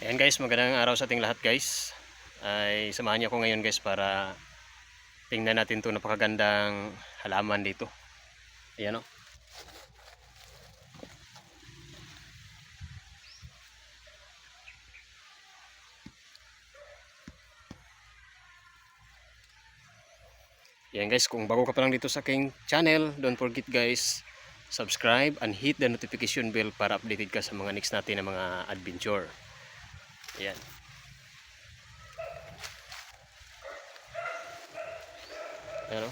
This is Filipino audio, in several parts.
Ayan guys, magandang araw sa ating lahat guys. Ay samahan niyo ako ngayon guys para tingnan natin 'to napakagandang halaman dito. Ayan oh. o. Yan guys, kung bago ka pa lang dito sa aking channel, don't forget guys, subscribe and hit the notification bell para updated ka sa mga next natin na mga adventure. Ayan. Ayan o.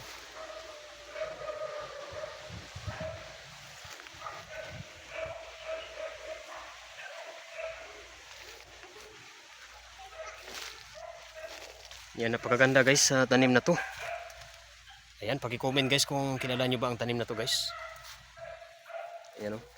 Yan, napakaganda guys sa tanim na to. Ayan, paki-comment guys kung kilala nyo ba ang tanim na to guys. Ayan o.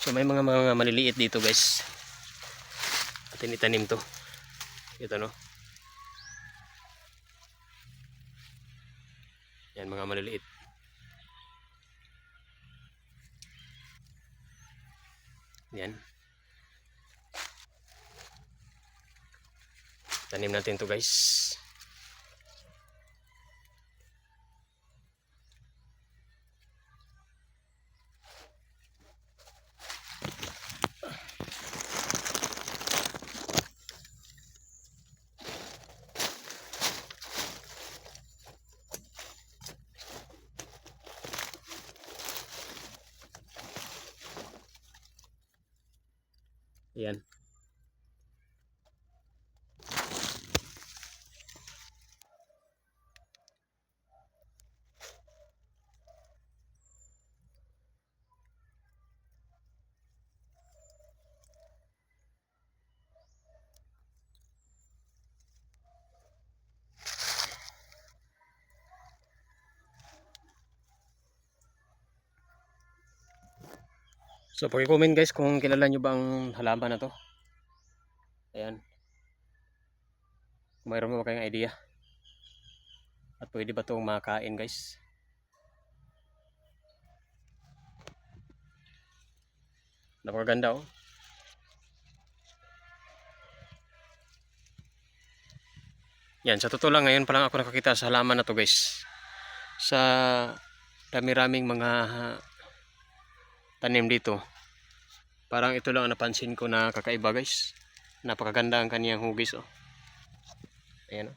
So may mga mga maliliit dito guys. Atin itanim to. Ito no. Yan mga maliliit. Yan. Tanim natin to guys. Yan. So paki-comment guys kung kilala nyo ba ang halaman na to. Ayan. Mayroon ba kayong idea. At pwede ba itong makain guys? Napakaganda oh. Yan, sa totoo lang ngayon pa lang ako nakakita sa halaman na to guys. Sa dami-raming mga tanim dito. Parang ito lang ang napansin ko na kakaiba guys. Napakaganda ang kaniyang hugis oh. Ayan oh.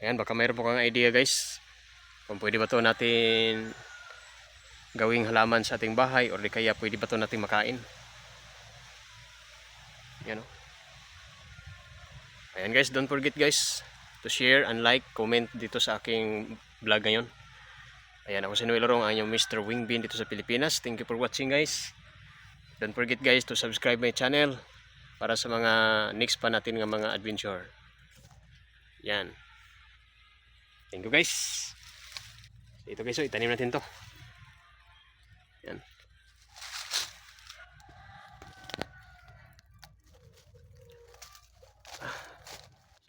Ayan, baka mayroon po kang idea guys. Kung pwede ba to natin gawing halaman sa ating bahay or di kaya pwede ba to natin makain. Ayan oh. Ayan guys, don't forget guys to share and like, comment dito sa aking vlog ngayon. Ayan, ako si Noel Rong, ang inyong Mr. Wingbin dito sa Pilipinas. Thank you for watching guys. Don't forget guys to subscribe my channel para sa mga next pa natin ng mga adventure. Yan. Thank you guys. Ito guys, so, itanim natin to. Yan.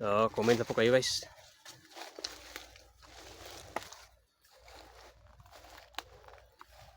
So, comment na po kayo guys.